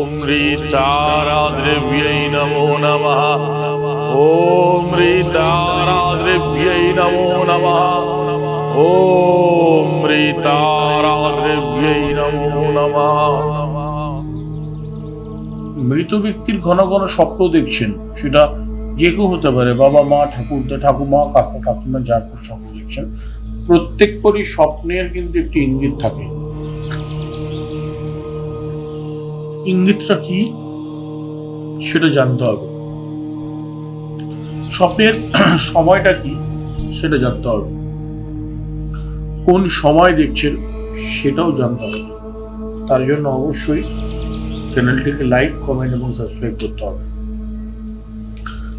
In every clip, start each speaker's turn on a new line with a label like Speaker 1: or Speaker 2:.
Speaker 1: ॐ ह्रीताराद्रव्यै नमो नमः ॐ ह्रीताराद्रव्यै नमो नमः ॐ ह्रीताराद्रव्यै नमो नमः
Speaker 2: মৃত ব্যক্তির ঘন ঘন স্বপ্ন দেখছেন সেটা যে কেউ হতে পারে বাবা মা ঠাকুরদা ঠাকুমা কাকু কাকিমা যা করে স্বপ্ন দেখছেন প্রত্যেকবারই স্বপ্নের কিন্তু একটি ইঙ্গিত থাকে ইঙ্গিতটা কি? সেটা জানতে হবে। স্বপ্নের সময়টা কি? সেটা জানতে হবে। কোন সময় দেখছেন? সেটাও জানতে হবে। তার জন্য অবশ্যই চ্যানেলটিকে লাইক, কমেন্ট এবং সাবস্ক্রাইব করতে হবে।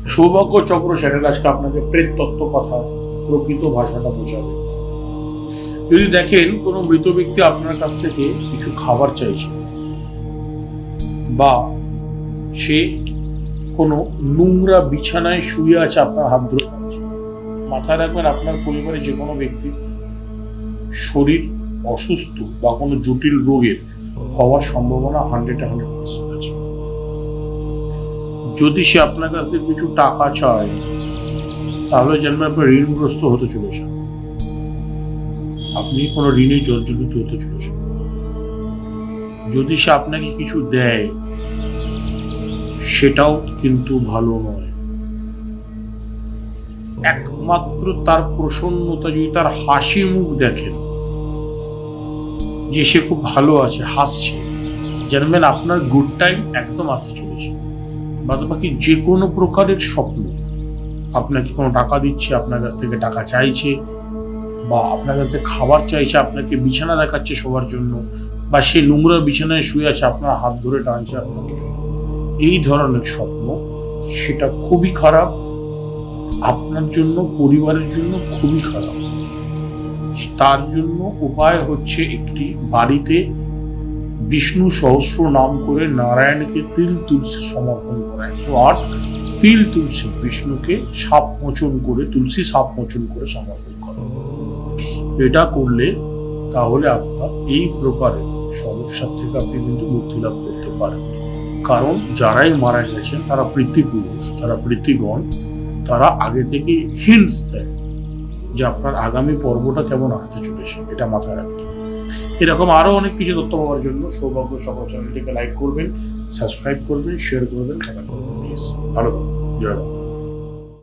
Speaker 2: সৌভাগ্য চক্র চ্যানেল আজকে আপনাকে প্রেত তত্ত্ব কথা, প্রকৃত ভাষাটা বোঝাবে। যদি দেখেন কোনো মৃত ব্যক্তি আপনার কাছ থেকে কিছু খাবার চাইছে বা সে কোনো নোংরা বিছানায় শুয়ে আছে, আপনার হাত ধরে মাথায় রাখবেন, আপনার পরিবারে যে কোনো ব্যক্তি শরীর অসুস্থ বা কোনো জটিল রোগের হওয়ার সম্ভাবনা হান্ড্রেড হান্ড্রেড পার্সেন্ট আছে। যদি সে আপনার কাছ থেকে কিছু টাকা চায়, তাহলে জানবেন আপনি ঋণগ্রস্ত হতে চলেছেন। আপনি কোনো ঋণে জর্জরিত হতে চলেছেন। যদি সে আপনাকে কিছু দেয় সেটাও কিন্তু ভালো নয়। একমাত্র তার প্রসন্নতা যদি তার হাসি মুখ দেখেন, যে সে খুব ভালো আছে, হাসছে, জানবেন আপনার গুড টাইম একদম আসতে চলেছে। বাদ বাকি যে কোনো প্রকারের স্বপ্ন, আপনাকে কোনো টাকা দিচ্ছে, আপনার কাছ থেকে টাকা চাইছে, বা আপনার কাছ থেকে খাবার চাইছে, আপনাকে বিছানা দেখাচ্ছে শোবার জন্য, বা সে নোংরা বিছানায় শুয়ে আছে, আপনার হাত ধরে টানছে আপনাকে। এই ধরনের স্বপ্ন, সেটা খুবই খারাপ। আপনার জন্য, পরিবারের জন্য খুবই খারাপ। তার জন্য উপায় হচ্ছে একটি বাড়িতে বিষ্ণু সহস্র নাম করে নারায়ণকে তিল তুলসী সমর্পণ করা। একশো আট তিল তুলসী, বিষ্ণুকে সাপ মোচন করে, তুলসী সাপ মোচন করে সমর্পণ করা। এটা করলে তাহলে আপনার এই প্রকারের সমস্যা থেকে আপনি কিন্তু মুক্তি লাভ করতে পারেন কারণ যারাই মারা গেছেন, তারা পৃথিপুরুষ তারা পৃথিগণ তারা আগে থেকে হিন্টস দেয় যে আপনার আগামী পর্বটা কেমন আসতে চলেছে, এটা মাথায় রাখবেন এরকম আরও অনেক কিছু তথ্য পাওয়ার জন্য সৌভাগ্য সকল চ্যানেলটিকে লাইক করবেন সাবস্ক্রাইব করবেন শেয়ার করবেন খেলা করবেন প্লিজ ভালো থাকুন, জয়